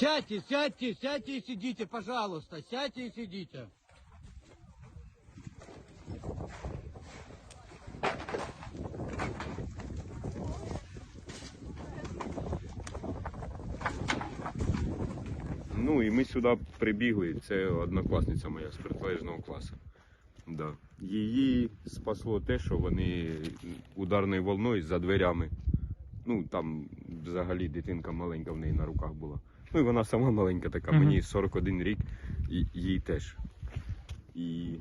Сядьте, сядьте, сядьте и сидите, пожалуйста. Сядьте и сидите. Ну і ми сюди прибігли. Це однокласниця моя з протилежного класу. Да. Її спасло те, що вони ударною волною за дверями. Ну там взагалі дитинка маленька в неї на руках була. Ну і вона сама маленька така, мені 41 рік, і їй теж. І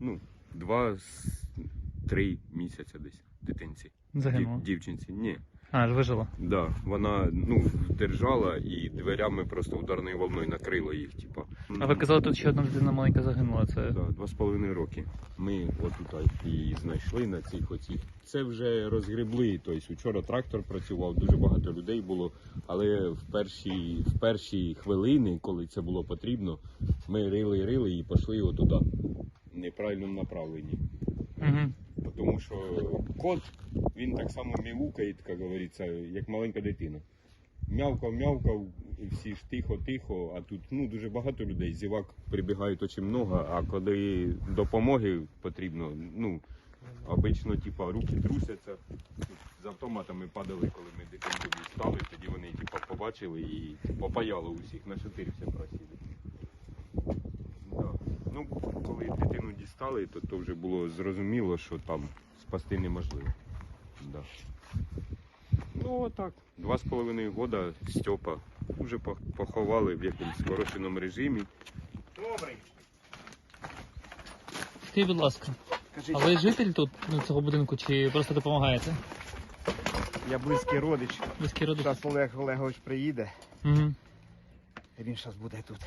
ну, два-три місяці десь дитинці. Загинула. Дів- дівчинці. Ні. А, вижила. Да, вона ну, держала і дверями просто ударною волною накрило їх. Типа. А ви казали, тут ще одна дитина маленька загинула. Це Да, два з половиною роки. Ми отут її знайшли на цих оцих. Це вже розгребли. Тобто вчора трактор працював, дуже багато людей було. Але в перші, в перші хвилини, коли це було потрібно, ми рили, рили і пішли отуди, в неправильному направленні. угу. Тому що кот, він так само мівукає, як говориться, як маленька дитина. Мявкав, мявкав, всі ж тихо-тихо, а тут ну, дуже багато людей, зівак прибігають дуже много, а коли допомоги потрібно, ну, обично, типа, руки трусяться. З автоматами падали, коли ми дитинку дістали, тоді вони типа, побачили і попаяло усіх, на шатирівся просили. Ну, коли дитину дістали, то, то вже було зрозуміло, що там спасти неможливо. Да. Ну, отак. Два з половиною года Степа вже поховали в якомусь скороченому режимі. Добрий. Скажіть, будь ласка, а ви житель тут ну, цього будинку чи просто допомагаєте? Я близький родич. Близький родич? Зараз Олег Олегович приїде, Угу. він зараз буде тут.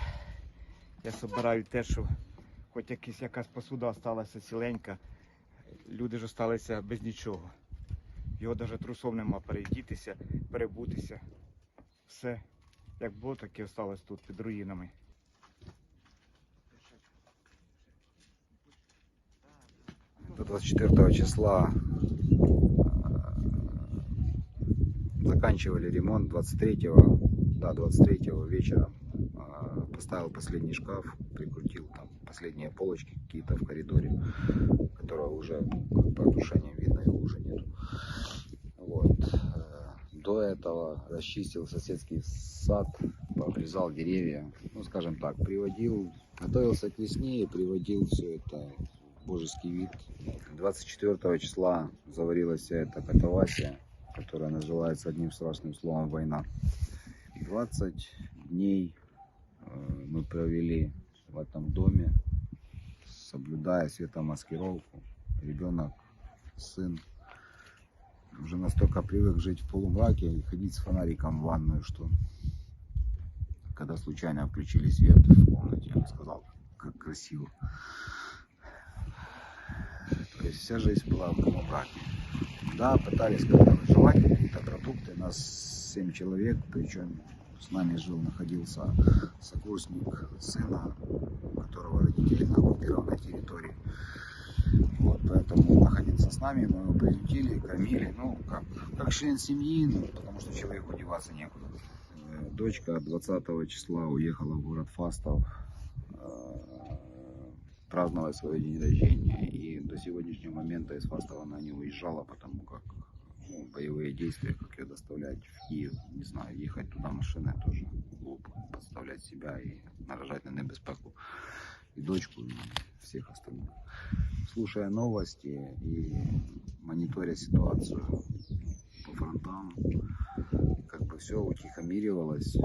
Я збираю те, що хоч якась, якась посуда залишилася ціленька. Люди ж залишилися без нічого. Його навіть трусом нема передітися, перебутися. Все, як було, так і залишилось тут під руїнами. до 24 числа э, заканчивали ремонт 23 да 23 вечера э, поставил последний шкаф прикрутил последние полочки какие-то в коридоре которого уже по крушениям видно его уже нет вот. Э, до этого расчистил соседский сад обрезал деревья ну скажем так приводил готовился к весне и приводил все это в божеский вид. 24 числа заварилась вся эта катавасия, которая называется одним страшным словом война. 20 дней э, мы провели в этом доме, соблюдая светомаскировку. Ребенок, сын, уже настолько привык жить в полумраке и ходить с фонариком в ванную, что когда случайно включили свет в комнате, он сказал, как красиво. То есть вся жизнь была в полумраке. Да, пытались как-то выживать, какие-то продукты. Нас 7 человек, причем с нами жил, находился сокурсник сына, которого родители на оккупированной территории. Вот, поэтому он находился с нами, мы его приютили, кормили, ну, как, как член семьи, ну, потому что человеку деваться некуда. Э, Дочка 20 числа уехала в город Фастов э, праздновать свой день рождения. И до сегодняшнего момента из Фастова она не уезжала, потому как боевые действия, как ее доставлять в Киев, не знаю, ехать туда машиной тоже глупо, подставлять себя и наражать на небезпеку и дочку, и всех остальных. Слушая новости и мониторя ситуацию по фронтам, как бы все утихомиривалось.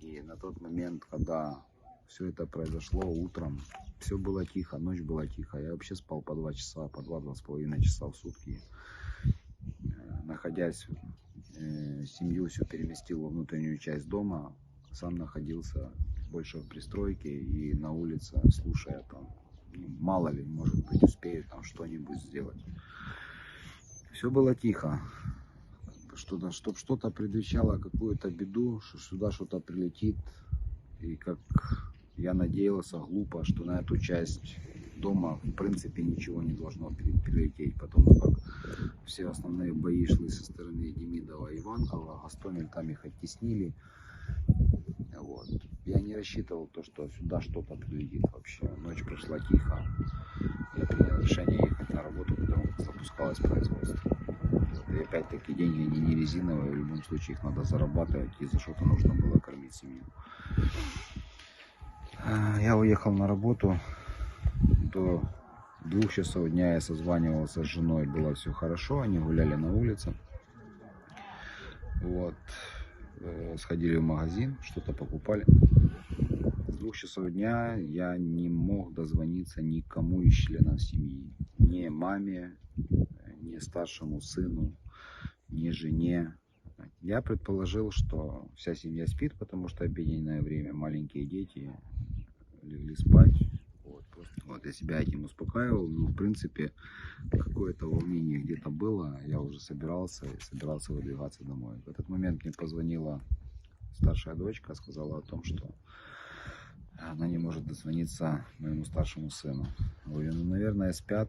И на тот момент, когда все это произошло утром, все было тихо, ночь была тихо. Я вообще спал по два часа, по два-два с половиной часа в сутки. Находясь, э, семью все переместил во внутреннюю часть дома, сам находился больше в пристройке и на улице, слушая там, ну, мало ли, может быть, успеет там что-нибудь сделать. Все было тихо. Что-то, чтобы что-то предвещало какую-то беду, что сюда что-то прилетит. И как я надеялся глупо, что на эту часть дома в принципе ничего не должно при- прилететь, потому как все основные бои шли со стороны Демидова и Иванкова, Гастомель там их оттеснили. Вот. Я не рассчитывал то, что сюда что-то прилетит вообще. Ночь прошла тихо. Я принял решение ехать на работу, потому что запускалось производство. И опять-таки деньги они не резиновые, в любом случае их надо зарабатывать, и за что-то нужно было кормить семью. А, Я уехал на работу. До двух часов дня я созванивался с женой, было все хорошо, они гуляли на улице. Вот. Э, Сходили в магазин, что-то покупали. С двух часов дня я не мог дозвониться никому из членов семьи. Ни маме, ни старшему сыну, ни жене. Я предположил, что вся семья спит, потому что обеденное время, маленькие дети легли спать. Вот, я себя этим успокаивал. Ну, в принципе, какое-то волнение где-то было. Я уже собирался собирался выдвигаться домой. В этот момент мне позвонила старшая дочка, сказала о том, что она не может дозвониться моему старшему сыну. Говорю, ну, наверное, спят,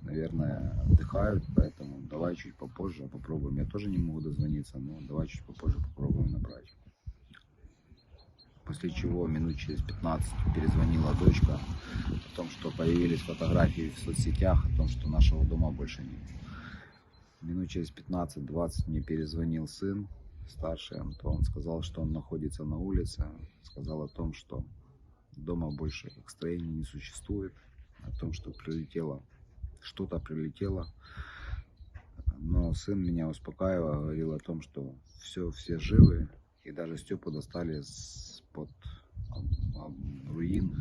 наверное, отдыхают, поэтому давай чуть попозже попробуем. Я тоже не могу дозвониться, но давай чуть попозже попробуем набрать. После чего минут через 15 перезвонила дочка о том, что появились фотографии в соцсетях, о том, что нашего дома больше нет. Минут через 15-20 мне перезвонил сын, старший Антон, сказал, что он находится на улице, сказал о том, что дома больше как строения не существует, о том, что прилетело, что-то прилетело. Но сын меня успокаивал, говорил о том, что все, все живы, и даже Степу достали с под руин.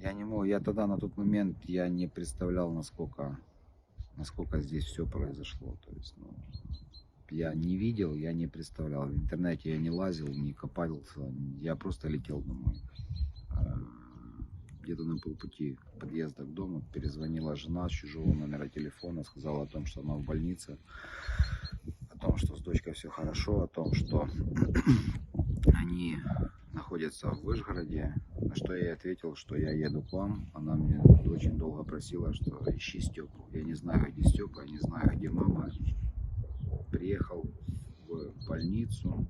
Я не мог, я тогда на тот момент я не представлял, насколько, насколько здесь все произошло. То есть, ну, я не видел, я не представлял. В интернете я не лазил, не копался, я просто летел домой. А, Где-то на полпути подъезда к дому перезвонила жена с чужого номера телефона, сказала о том, что она в больнице, о том, что с дочкой все хорошо, о том, что они находятся в Вышгороде, на что я ей ответил, что я еду к вам. Она мне очень долго просила, что ищи Степу. Я не знаю, где Степа, я не знаю, где мама. Приехал в больницу.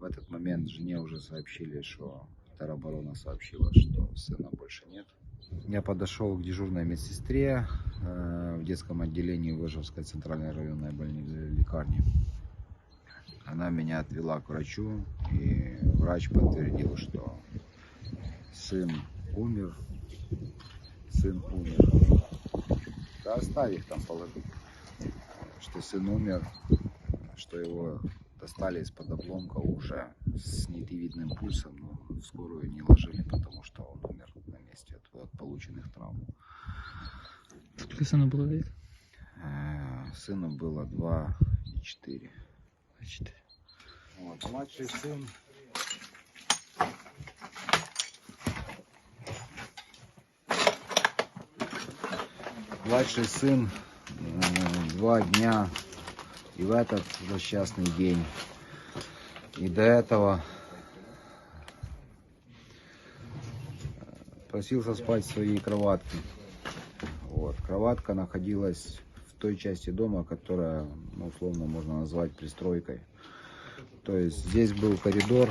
В этот момент жене уже сообщили, что тероборона сообщила, что сына больше нет. Я подошел к дежурной медсестре э, в детском отделении Выжевской центральной районной больницы лекарни. Она меня отвела к врачу, и врач подтвердил, что сын умер. Сын умер. Да оставь их там положить. Что сын умер, что его достали из-под обломка уже с нитевидным пульсом, но скорую не ложили, потому что он умер на месте от, от полученных травм. Скільки сину було лет? Э, Сыну было 2 и 4. Бачите. Вот, младший сын. Младший сын э, два дня и в этот злосчастный день. И до этого э, просился спать в своей кроватке. Вот. Кроватка находилась той части дома, которая, ну, условно, можно назвать пристройкой. То есть здесь был коридор.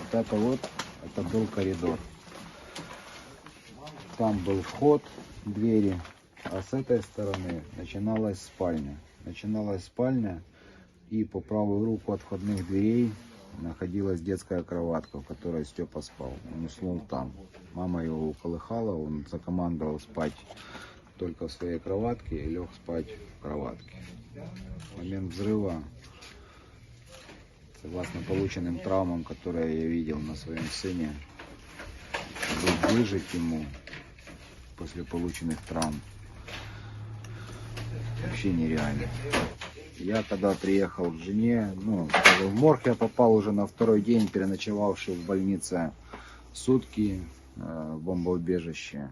Вот это вот, это был коридор. Там был вход, двери, а с этой стороны начиналась спальня. Начиналась спальня, и по правую руку от входных дверей находилась детская кроватка, в которой Степа спал. Он уснул там. Мама его уколыхала, он закомандовал спать только в своей кроватке и лег спать в кроватке. В момент взрыва, согласно полученным травмам, которые я видел на своем сыне, выжить ему после полученных травм вообще нереально. Я когда приехал к жене, ну, в морг я попал уже на второй день, переночевавший в больнице сутки э, в бомбоубежище.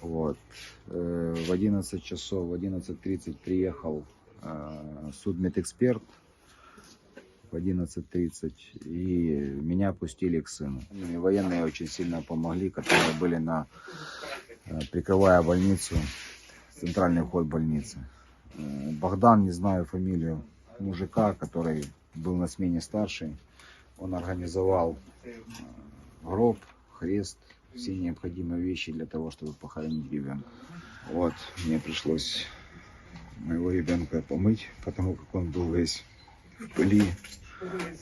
Вот. Э, в 11 часов, в 11.30 приехал э, судмедэксперт в 11.30 и меня пустили к сыну. И военные очень сильно помогли, которые были на, прикрывая больницу, центральный вход больницы. Богдан, не знаю фамилию, мужика, который был на смене старший. Он организовал э, гроб, хрест, все необходимые вещи для того, чтобы похоронить ребенка. Вот, мне пришлось моего ребенка помыть, потому как он был весь в пыли,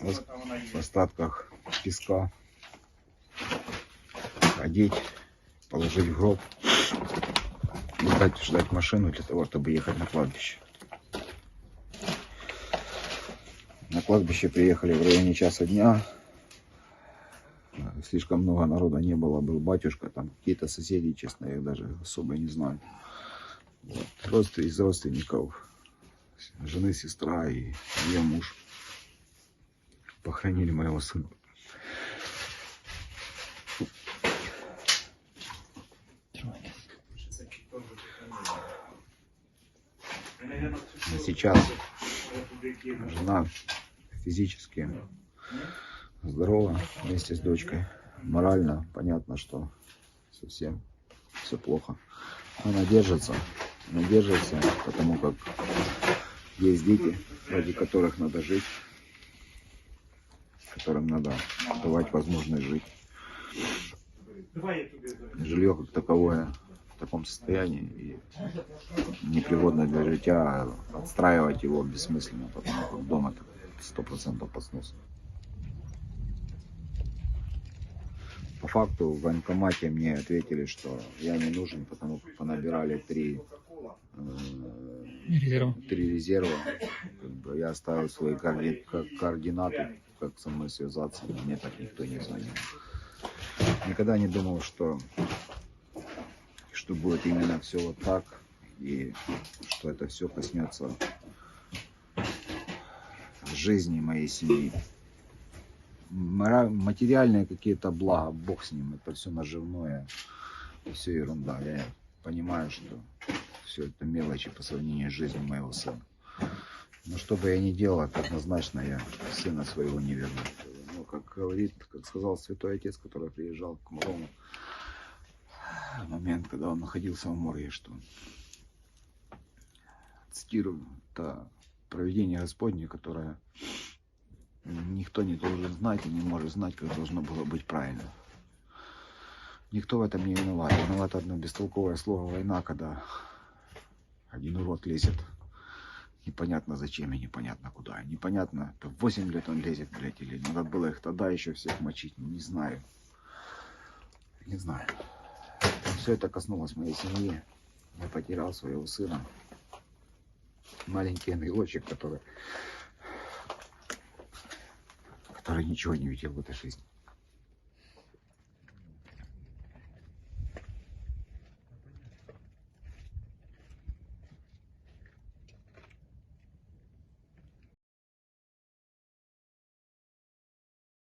в остатках песка. Одеть, положить в гроб и дать ждать машину для того, чтобы ехать на кладбище. На кладбище приехали в районе часа дня. Слишком много народа не было, был батюшка, там какие-то соседи, честно, я их даже особо не знаю. Вот. Родств- из родственников, жены, сестра и ее муж похоронили моего сына. Но сейчас жена физически здорова вместе с дочкой. Морально понятно, что совсем все плохо. Она держится, она держится, потому как есть дети, ради которых надо жить, которым надо давать возможность жить. Жилье как таковое таком состоянии и непригодно для житья, а отстраивать его бессмысленно, потому как дом это сто процентов под снос. По факту в военкомате мне ответили, что я не нужен, потому как понабирали три, э, Резерв. три резерва. Как бы я оставил свои коорди- ко- координаты, как со мной связаться, мне так никто не звонил. Никогда не думал, что, что будет именно все вот так, и что это все коснется жизни моей семьи. Материальные какие-то блага, бог с ним, это все наживное, все ерунда. Я понимаю, что все это мелочи по сравнению с жизнью моего сына. Но что бы я ни делал, однозначно я сына своего не верну. Ну, как говорит, как сказал святой отец, который приезжал к малому, в момент, когда он находился в морге, что цитирую, это проведение Господне, которое никто не должен знать и не может знать, как должно было быть правильно. Никто в этом не виноват. Виноват одно бестолковое слово «война», когда один урод лезет непонятно зачем и непонятно куда. Непонятно, то 8 лет он лезет, блядь, или надо было их тогда еще всех мочить, не знаю. Не знаю. Все это коснулось моей семьи. Я потерял своего сына. Маленький ангелочек, который, который ничего не видел в этой жизни.